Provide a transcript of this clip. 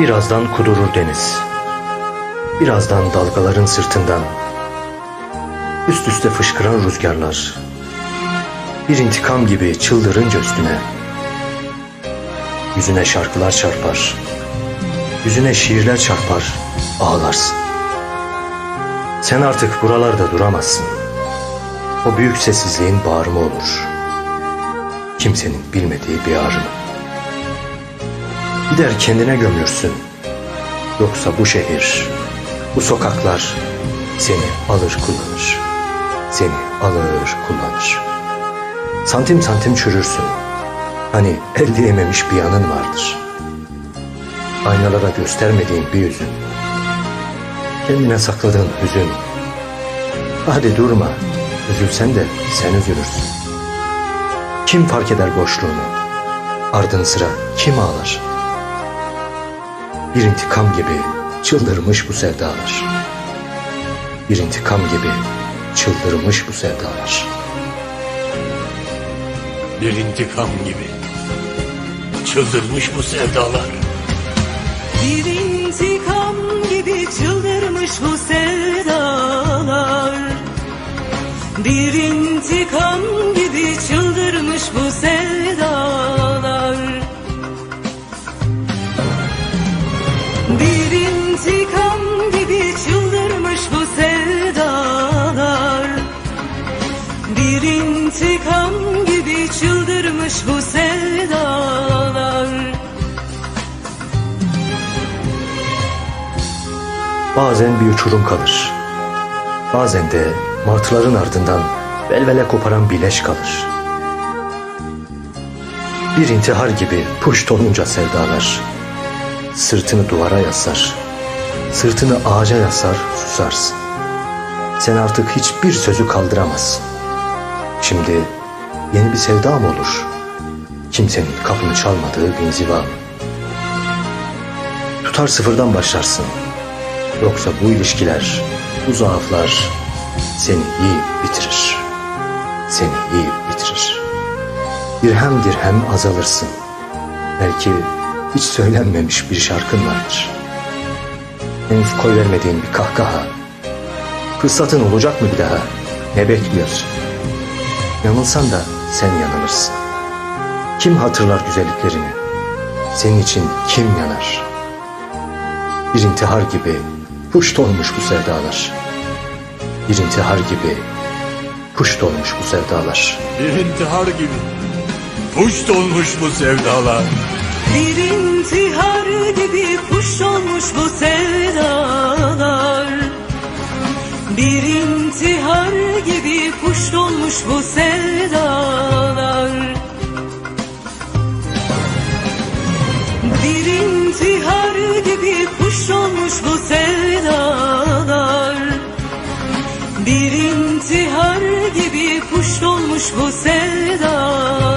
Birazdan kudurur deniz. Birazdan dalgaların sırtından üst üste fışkıran rüzgarlar. Bir intikam gibi çıldırınca üstüne yüzüne şarkılar çarpar. Yüzüne şiirler çarpar, ağlarsın. Sen artık buralarda duramazsın. O büyük sessizliğin bağrımı olur. Kimsenin bilmediği bir ağrımı. Gider kendine gömürsün. Yoksa bu şehir, bu sokaklar seni alır kullanır. Seni alır kullanır. Santim santim çürürsün. Hani elde yememiş bir yanın vardır. Aynalara göstermediğin bir yüzün. Kendine sakladığın hüzün. Hadi durma. Üzülsen de sen üzülürsün. Kim fark eder boşluğunu? Ardın sıra kim ağlar? Bir intikam gibi çıldırmış bu sevdalar. Bir intikam gibi çıldırmış bu sevdalar. Bir intikam gibi çıldırmış bu sevdalar. Bir intikam gibi çıldırmış bu sevdalar Bir intikam intikam gibi çıldırmış bu sevdalar Bazen bir uçurum kalır. Bazen de martıların ardından velvele koparan bileş kalır. Bir intihar gibi puşt olunca sevdalar. Sırtını duvara yaslar. Sırtını ağaca yasar susarsın. Sen artık hiçbir sözü kaldıramazsın. Şimdi yeni bir sevda mı olur? Kimsenin kapını çalmadığı bir inziva mı? Tutar sıfırdan başlarsın. Yoksa bu ilişkiler, bu zaaflar seni yiyip bitirir. Seni yiyip bitirir. Dirhem dirhem azalırsın. Belki hiç söylenmemiş bir şarkın vardır. Henüz koy vermediğin bir kahkaha. Fırsatın olacak mı bir daha? Ne bekliyorsun? Yanılsan da sen yanılırsın. Kim hatırlar güzelliklerini? Senin için kim yanar? Bir intihar gibi puşt olmuş bu sevdalar. Bir intihar gibi puşt olmuş bu sevdalar. Bir intihar gibi puşt olmuş bu sevdalar. Bir intihar gibi kuş olmuş bu sevdalar Bir intihar gibi kuş olmuş bu sevdalar. Bir intihar gibi kuş olmuş bu sevdalar. Bir intihar gibi kuş olmuş bu sevdalar